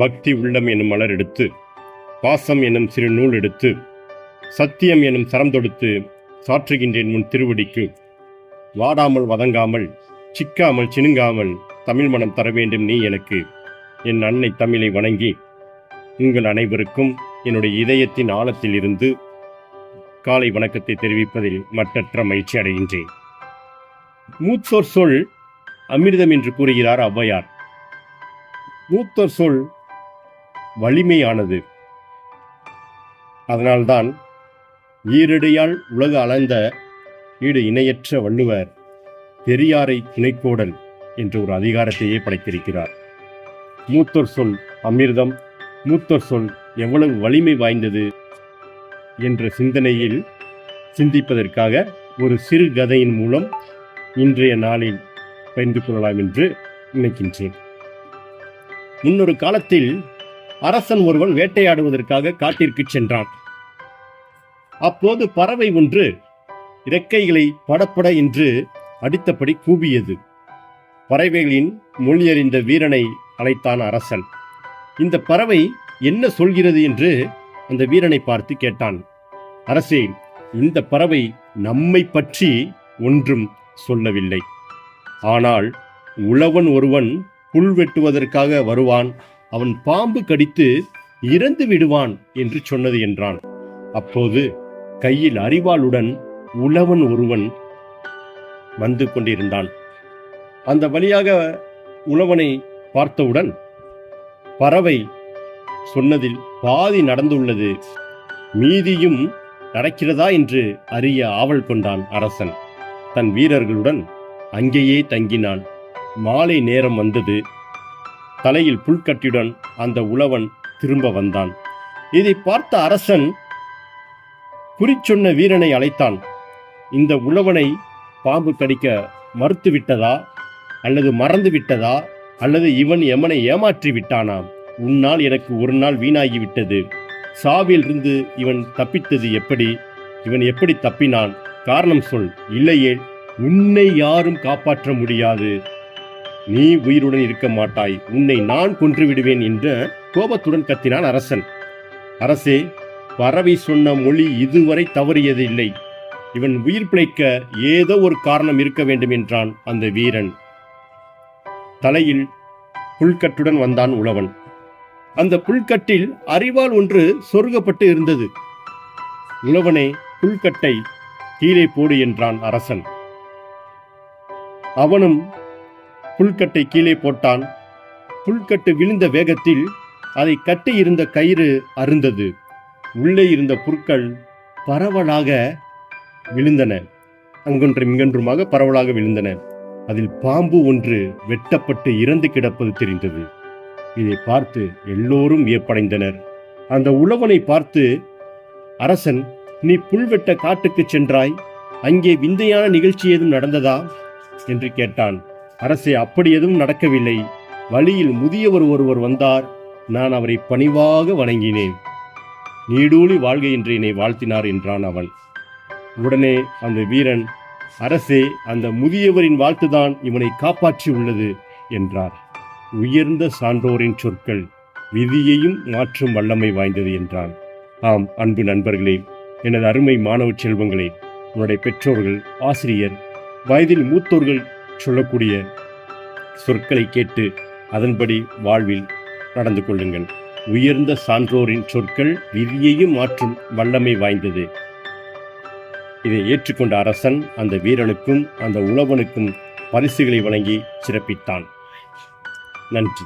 பக்தி உள்ளம் என்னும் மலர் எடுத்து பாசம் என்னும் சிறு நூல் எடுத்து சத்தியம் என்னும் சரம் தொடுத்து சாற்றுகின்றேன் முன் திருவடிக்கு. வாடாமல் வதங்காமல் சிக்காமல் சினுங்காமல் தமிழ் மனம் தர வேண்டும் நீ எனக்கு. என் அன்னை தமிழை வணங்கி உங்கள் அனைவருக்கும் என்னுடைய இதயத்தின் ஆழத்தில் இருந்து காலை வணக்கத்தை தெரிவிப்பதில் மற்றற்ற மகிழ்ச்சி அடைகின்றேன். மூத்தோர் சொல் அமிர்தம் என்று கூறுகிறார் ஔவையார். மூத்தோர் சொல் வலிமையானது. அதனால்தான் ஈரடியால் உலக அளந்த ஈடு இணையற்ற வள்ளுவர் பெரியாரை துணைக்கோடல் என்ற ஒரு அதிகாரத்தையே படைத்திருக்கிறார். மூத்தோர் சொல் அமிர்தம் மூத்தோர் சொல் எவ்வளவு வலிமை வாய்ந்தது என்ற சிந்தனையில் சிந்திப்பதற்காக ஒரு சிறு கதையின் மூலம் இன்றைய நாளில் பகிர்ந்து கொள்ளலாம் என்று நினைக்கின்றேன். முன்னொரு காலத்தில் அரசன் ஒருவன் வேட்டையாடுவதற்காக காட்டிற்கு சென்றான். அப்போது பறவை ஒன்று இறக்கைகளை படப்பட என்று அடித்தபடி கூவியது. பறவைகளின் மொழியறிந்த வீரனை அழைத்தான் அரசன். இந்த பறவை என்ன சொல்கிறது என்று அந்த வீரனை பார்த்து கேட்டான். அரசே இந்த பறவை நம்மை பற்றி ஒன்றும் சொல்லவில்லை. ஆனால் உழவன் ஒருவன் புல் வெட்டுவதற்காக வருவான். அவன் பாம்பு கடித்து இறந்து விடுவான் என்று சொன்னது என்றான். அப்போது கையில் அரிவாளுடன் உழவன் ஒருவன் வந்து கொண்டிருந்தான். அந்த வழியாக உழவனை பார்த்தவுடன் பறவை சொன்னதில் பாதி நடந்துள்ளது மீதியும் நடக்கிறதா என்று அறிய ஆவல் கொண்டான் அரசன். தன் வீரர்களுடன் அங்கேயே தங்கினான். மாலை நேரம் வந்தது. தலையில் புல்கட்டியுடன் அந்த உழவன் திரும்ப வந்தான். இதை பார்த்த அரசன் குறிச்சொன்ன வீரனை அழைத்தான். இந்த உழவனை பாம்பு கடிக்க மறுத்து விட்டதா அல்லது மறந்து விட்டதா அல்லது இவன் எமனை ஏமாற்றி விட்டானாம் உன்னால் எனக்கு ஒரு நாள் வீணாகிவிட்டது. சாவில் சாவிலிருந்து இவன் தப்பித்தது எப்படி? இவன் எப்படி தப்பினான்? காரணம் சொல் இல்லையே. உன்னை யாரும் காப்பாற்ற முடியாது. நீ உயிருடன் இருக்க மாட்டாய். உன்னை நான் கொன்று விடுவேன் என்ற கோபத்துடன் கத்தினான் அரசன். அரசே பறவை சொன்ன மொழி இதுவரை தவறியதில்லை இவன் உயிர் பிழைக்க ஏதோ ஒரு காரணம் இருக்க வேண்டும் என்றான் அந்த வீரன். தலையில் புல்கட்டுடன் வந்தான் உழவன். அந்த புல்கட்டில் அறிவால் ஒன்று சொருகப்பட்டு இருந்தது. உழவனே புல்கட்டை கீழே போடு என்றான் அரசன். அவனும் புல்கட்டை கீழே போட்டான். புல்கட்டு விழுந்த வேகத்தில் அதை கட்டி இருந்த கயிறு அருந்தது. உள்ளே இருந்த புற்கள் பரவலாக விழுந்தன. அங்கொன்று இங்கொன்றுமாக பரவலாக விழுந்தன. அதில் பாம்பு ஒன்று வெட்டப்பட்டு இறந்து கிடப்பது தெரிந்தது. இதை பார்த்து எல்லோரும் வியப்படைந்தனர். அந்த உழவனை பார்த்து அரசன் நீ புல்வெட்ட காட்டுக்கு சென்றாய். அங்கே விந்தையான நிகழ்ச்சி ஏதும் நடந்ததா? என்று கேட்டான். அரசே அப்படி எதுவும் நடக்கவில்லை. வழியில் முதியவர் ஒருவர் வந்தார். நான் அவரை பணிவாக வணங்கினேன். நீடூழி வாழ்க என்று என்னை வாழ்த்தினார் என்றான் அவன் உடனே அந்த வீரன் அரசே அந்த முதியவரின் வாழ்த்துதான் இவனை காப்பாற்றி உள்ளது என்றார். உயர்ந்த சான்றோரின் சொற்கள் விதியையும் மாற்றும் வல்லமை வாய்ந்தது என்றான். ஆம் அன்பு நண்பர்களே எனது அருமை மாணவ செல்வங்களே உன்னுடைய பெற்றோர்கள் ஆசிரியர் வயதில் மூத்தோர்கள் சொல்லக்கூடிய சொற்களை கேட்டு அதன்படி வாழ்வில் நடந்து கொள்ளுங்கள். உயர்ந்த சான்றோரின் சொற்கள் விதியையும் மாற்றும் வல்லமை வாய்ந்தது. இதை ஏற்றுக்கொண்ட அரசன் அந்த வீரனுக்கும் அந்த உழவனுக்கும் பரிசுகளை வழங்கி சிறப்பித்தான். நன்றி.